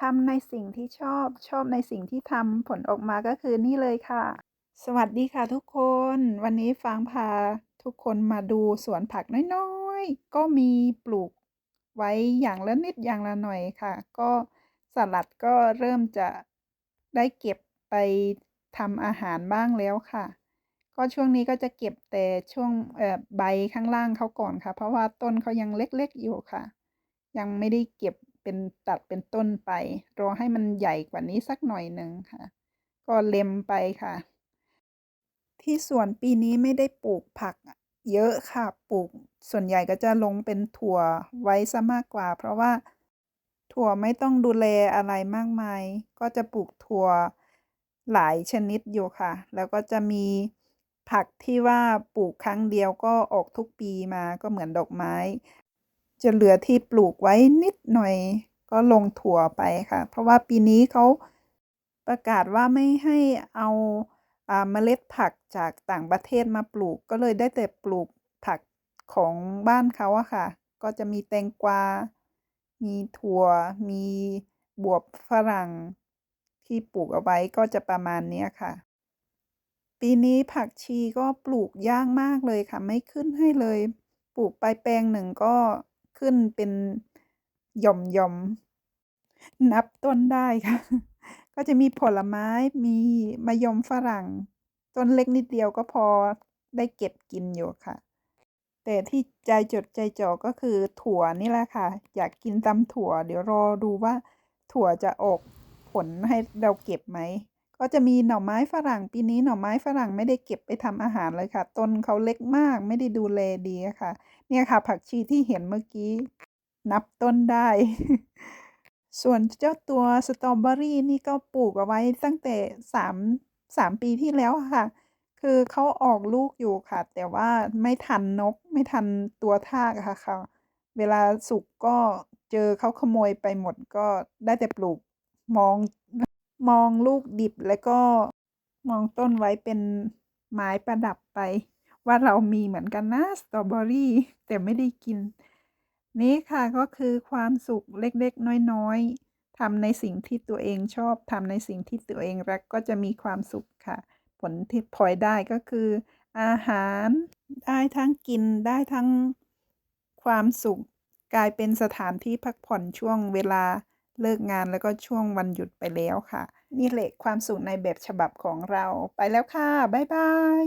ทำในสิ่งที่ชอบชอบในสิ่งที่ทำผลออกมาก็คือนี่เลยค่ะ สวัสดีค่ะทุกคน วันนี้ฟางพาทุกคนมาดูสวนผักน้อยๆ ก็มีปลูกไว้อย่างละนิดอย่างละหน่อยค่ะ ก็สลัดก็เริ่มจะได้เก็บไปทำอาหารบ้างแล้วค่ะ ก็ช่วงนี้ก็จะเก็บแต่ช่วงใบข้างล่างเขาก่อนค่ะ เพราะว่าต้นเขายังเล็กๆอยู่ค่ะ ยังไม่ได้เก็บ เป็นตัดเป็นต้นไปรอให้มันใหญ่กว่านี้สักหน่อยหนึ่งค่ะ ก็เล็มไปค่ะ ที่สวนปีนี้ไม่ได้ปลูกผักเยอะค่ะปลูกส่วนใหญ่ก็จะลงเป็นถั่วไว้ซะมากกว่า เพราะว่าถั่วไม่ต้องดูแลอะไรมากมาย ก็จะปลูกถั่วหลายชนิดอยู่ค่ะ แล้วก็จะมีผักที่ว่าปลูกครั้งเดียวก็ออกทุกปีมาก็เหมือนดอกไม้ จะเหลือที่ปลูกไว้นิดหน่อยก็ลงถั่วไปค่ะ เพราะว่าปีนี้เขาประกาศว่าไม่ให้เอาอาเมล็ดผักจากต่างประเทศมาปลูก ก็เลยได้แต่ปลูกผักของบ้านเขาอะค่ะ ก็จะมีแตงกวา มีถั่ว มีบวบฝรั่ง ที่ปลูกเอาไว้ก็จะประมาณนี้ค่ะ ปีนี้ผักชีก็ปลูกยากมากเลยค่ะ ไม่ขึ้นให้เลย ปลูกไปแปลงหนึ่งก็ ขึ้นเป็นหย่อมๆนับต้นได้ค่ะ ก็จะมีผลไม้มีมะยมฝรั่ง ต้นเล็กนิดเดียวก็พอได้เก็บกินอยู่ค่ะ แต่ที่ใจจดใจจ่อก็คือถั่วนี่แหละค่ะ อยากกินตำถั่ว เดี๋ยวรอดูว่าถั่วจะออกผลให้เราเก็บไหม ก็จะมีหน่อไม้ฝรั่งปีนี้หน่อไม้ฝรั่งไม่ได้เก็บไปทำอาหารเลยค่ะ ต้นเขาเล็กมากไม่ได้ดูแลดีค่ะ เนี่ยค่ะ ผักชีที่เห็นเมื่อกี้ นับต้นได้ ส่วนเจ้าตัวสตรอเบอรี่นี่ก็ปลูกเอาไว้ตั้งแต่สาม3ปีที่แล้วค่ะ คือเขาออกลูกอยู่ค่ะ แต่ว่าไม่ทันนกไม่ทันตัวทากอะค่ะ เวลาสุกก็เจอเขาขโมยไปหมดก็ได้แต่ปลูกมอง มองลูกดิบแล้วก็มองต้นไว้เป็นไม้ประดับไป ว่าเรามีเหมือนกันนะสตรอเบอรี่แต่ไม่ได้กิน นี่ค่ะก็คือความสุขเล็กๆ น้อยๆทำในสิ่งที่ตัวเองชอบทำในสิ่งที่ตัวเองรักก็จะมีความสุขค่ะ ผลที่พลอยได้ก็คือ อาหารได้ทั้งกินได้ทั้งความสุข กลายเป็นสถานที่พักผ่อนช่วงเวลา เลิกงานแล้วก็ช่วงวันหยุดไปแล้วค่ะ นี่แหละความสุขในแบบฉบับของเราไปแล้วค่ะ บ๊ายบาย